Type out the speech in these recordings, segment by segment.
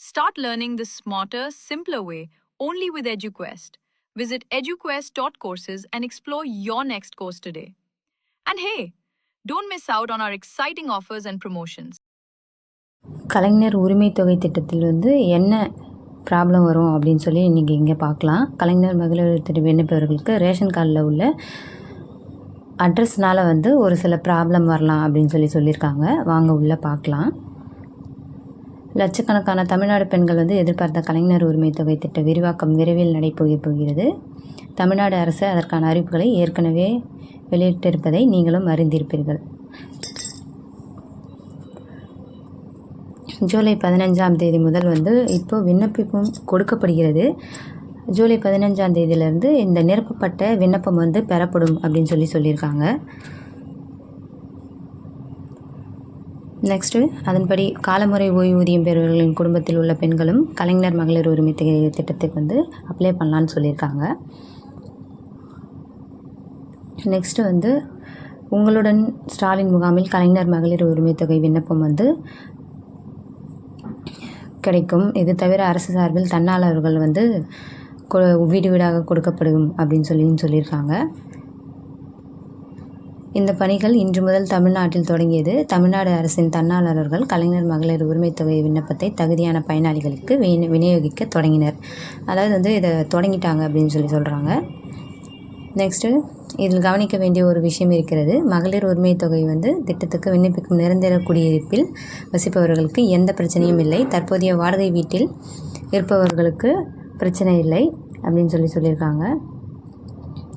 Start learning the smarter, simpler way only with EduQuest. Visit eduquest.courses and explore your next course today. And hey, don't miss out on our exciting offers and promotions. கலைஞர் உரிமை தொகை திட்டத்தில் வந்து என்ன problem வரும் அப்படின்னு சொல்லி இன்றைக்கி இங்கே பார்க்கலாம் கலைஞர் மகளிர் திட்ட விண்ணப்பவர்களுக்கு ரேஷன் கார்டில் உள்ள அட்ரஸ்னால் வந்து ஒரு சில ப்ராப்ளம் வரலாம் அப்படின்னு சொல்லி சொல்லியிருக்காங்க வாங்க உள்ளே பார்க்கலாம் லட்சக்கணக்கான தமிழ்நாடு பெண்கள் வந்து எதிர்பார்த்த கலைஞர் உரிமை தொகை திட்ட விரிவாக்கம் விரைவில் நடைபெறப் போகிறது. தமிழ்நாடு அரசு அதற்கான அறிவிப்புகளை ஏற்கனவே வெளியிட்டிருப்பதை நீங்களும் அறிந்திருப்பீர்கள். ஜூலை பதினஞ்சாம் தேதி முதல் வந்து இப்போது விண்ணப்பிப்பும் கொடுக்கப்படுகிறது. ஜூலை பதினஞ்சாம் தேதியிலேருந்து இந்த நிரப்பப்பட்ட விண்ணப்பம் வந்து பெறப்படும் அப்படின்னு சொல்லி சொல்லியிருக்காங்க. நெக்ஸ்ட்டு அதன்படி காலமுறை ஓய்வூதியம் பெறுவர்களின் குடும்பத்தில் உள்ள பெண்களும் கலைஞர் மகளிர் உரிமை திட்டத்துக்கு வந்து அப்ளை பண்ணலான்னு சொல்லியிருக்காங்க. நெக்ஸ்ட்டு வந்து உங்களுடன் ஸ்டாலின் முகாமில் கலைஞர் மகளிர் உரிமை தொகை விண்ணப்பம் வந்து கிடைக்கும். இது தவிர அரசு சார்பில் தன்னாளர்கள் வந்து கொ- வீடு வீடாக கொடுக்கப்படும் அப்படின்னு சொல்லியும் சொல்லியிருக்காங்க. இந்த பணிகள் இன்று முதல் தமிழ்நாட்டில் தொடங்கியது. தமிழ்நாடு அரசின் தன்னாளர்கள் கலைஞர் மகளிர் உரிமைத் தொகை விண்ணப்பத்தை தகுதியான பயனாளிகளுக்கு விநியோகிக்க தொடங்கினர். அதாவது வந்து இதை தொடங்கிட்டாங்க அப்படின்னு சொல்லி சொல்கிறாங்க நெக்ஸ்ட்டு இதில் கவனிக்க வேண்டிய ஒரு விஷயம் இருக்கிறது. மகளிர் உரிமைத் தொகை வந்து திட்டத்துக்கு விண்ணப்பிக்கும் நிரந்தர குடியிருப்பில் வசிப்பவர்களுக்கு எந்த பிரச்சனையும் இல்லை. தற்போதைய வாடகை வீட்டில் இருப்பவர்களுக்கு பிரச்சனை இல்லை அப்படின்னு சொல்லி சொல்லியிருக்காங்க.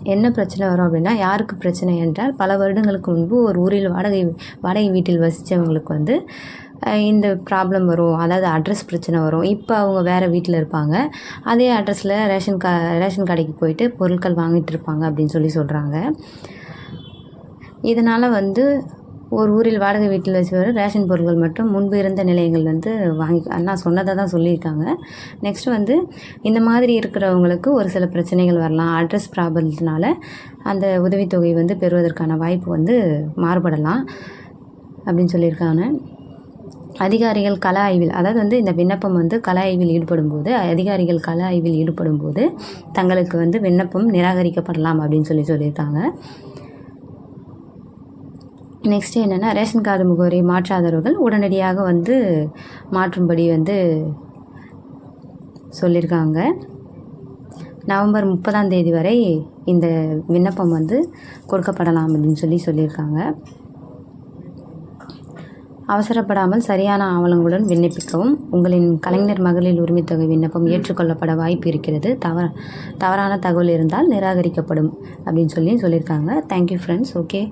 என்ன பிரச்சனை வரும் அப்படின்னா யாருக்கு பிரச்சனை என்றால் பல வருடங்களுக்கு முன்பு ஒரு ஊரில் வாடகை வாடகை வீட்டில் வசித்தவங்களுக்கு வந்து இந்த ப்ராப்ளம் வரும். அதாவது அட்ரஸ் பிரச்சனை வரும். இப்போ அவங்க வேறு வீட்டில் இருப்பாங்க. அதே அட்ரஸில் ரேஷன் கா ரேஷன் கடைக்கு போயிட்டு பொருட்கள் வாங்கிட்டு இருப்பாங்க அப்படின்னு சொல்லி சொல்கிறாங்க இதனால் வந்து ஒரு ஊரில் வாடகை வீட்டில் வச்சு ரேஷன் பொருட்கள் மட்டும் முன்பு இருந்த நிலையங்கள் வந்து வாங்கி அண்ணா சொன்னதை தான் சொல்லியிருக்காங்க. நெக்ஸ்ட் வந்து இந்த மாதிரி இருக்கிறவங்களுக்கு ஒரு சில பிரச்சனைகள் வரலாம். அட்ரஸ் ப்ராப்ளத்தினால அந்த உதவித்தொகை வந்து பெறுவதற்கான வாய்ப்பு வந்து மாறுபடலாம் அப்படின்னு சொல்லியிருக்காங்க. அதிகாரிகள் கல ஆய்வில் அதாவது வந்து இந்த விண்ணப்பம் வந்து கல ஆய்வில் ஈடுபடும் போது அதிகாரிகள் கல ஆய்வில் ஈடுபடும் போது தங்களுக்கு வந்து விண்ணப்பம் நிராகரிக்கப்படலாம் அப்படின்னு சொல்லி சொல்லியிருக்காங்க. நெக்ஸ்ட்டு என்னென்னா ரேஷன் கார்டு முகவரி மாற்றாதவர்கள் உடனடியாக வந்து மாற்றும்படி வந்து சொல்லியிருக்காங்க நவம்பர் முப்பதாம் தேதி வரை இந்த விண்ணப்பம் வந்து கொடுக்கப்படலாம் அப்படின்னு சொல்லி சொல்லியிருக்காங்க அவசரப்படாமல் சரியான ஆவணங்களுடன் விண்ணப்பிக்கவும் உங்களின் கலைஞர் மகளிர் உரிமைத்தொகை விண்ணப்பம் ஏற்றுக்கொள்ளப்பட வாய்ப்பு இருக்கிறது. தவற தவறான தகவல் இருந்தால் நிராகரிக்கப்படும் அப்படின்னு சொல்லி சொல்லியிருக்காங்க தேங்க்யூ ஃப்ரெண்ட்ஸ் ஓகே